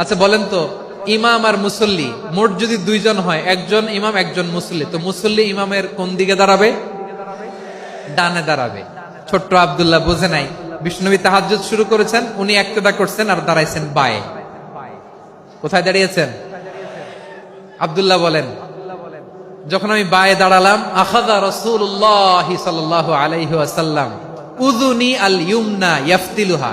আচ্ছা বলেন তো, ইমাম আর মুসল্লি, মোট যদি দুইজন হয়, একজন ইমাম, একজন মুসল্লি, তো মুসল্লি ইমামের কোন দিকে দাঁড়াবে? ডানে দাঁড়াবে। ছোট্ট আব্দুল্লাহ বুঝে নাই। বিষ্ণুবী তাহাজ্জুদ শুরু করেছেন, উনি একতেদা করছেন আর দাঁড়াইছেন বায়ে। কোথায় দাঁড়িয়েছেন? আব্দুল্লাহ বলেন, যখন আমি বায়ে দাঁড়ালাম আখাদা রসুল্লাহ সাল্লাহ উদুনি আল ইউমনা ইয়াফতিলুহা।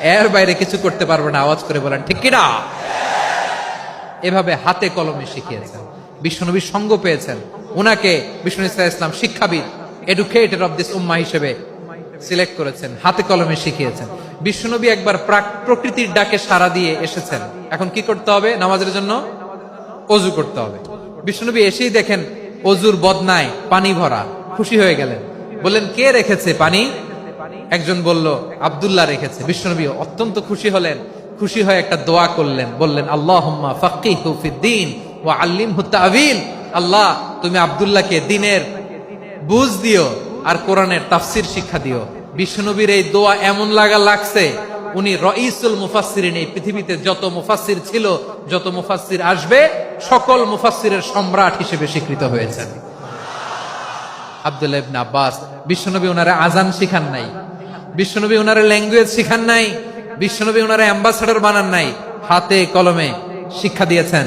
এর বাইরে কিছু করতে পারবে না, আওয়াজ করে বলেন, ঠিক কিনা? এভাবে হাতে কলমে শিখিয়েছেন। বিশ্বনবী সঙ্গ পেয়েছেন। ওনাকে বিষ্ণু ইসলাম ইসলাম শিক্ষাবিদ এডুকেটেড অফ দিস উম্মা হিসেবে সিলেক্ট করেছেন, হাতে কলমে শিখিয়েছেন। বিশ্বনবী একবার প্রাক- প্রকৃতির ডাকে সাড়া দিয়ে এসেছেন। এখন কি করতে হবে? নামাজের জন্য অজু করতে হবে। বিষ্ণুনবী এসেই দেখেন অজুর বদনায় পানি ভরা, খুশি হয়ে গেলেন। বললেন, কে রেখেছে পানি? একজন বলল, আব্দুল্লাহ রেখেছে। বিষ্ণুনবী অত্যন্ত খুশি হলেন। খুশি হয়ে একটা দোয়া করলেন। বললেন আল্লাহ ফিদ্দিন ওয়া আল্লিমহু তাবিল আল্লাহ, তুমি আব্দুল্লাহকে দিনের বুঝ দিও আর কোরআনের তাফসির শিক্ষা দিও। বিষ্ণুনবীর এই দোয়া এমন লাগা লাগছে, উনি রইসুল মুফাসসিরিন, এই পৃথিবীতে যত মুফাসসির ছিল, যত মুফাসসির আসবে, সকল মুফাসসিরের সম্রাট হিসেবে স্বীকৃত হয়েছেন। আব্দুল্লাহ ইবনে আব্বাস, বিশ্বনবী ওনারে আজান শিখান নাই। বিশ্বনবী ওনারে ল্যাঙ্গুয়েজ শিখান নাই। বিশ্বনবী ওনারে অ্যাম্বাসাডর বানান নাই। হাতে কলমে শিক্ষা দিয়েছেন।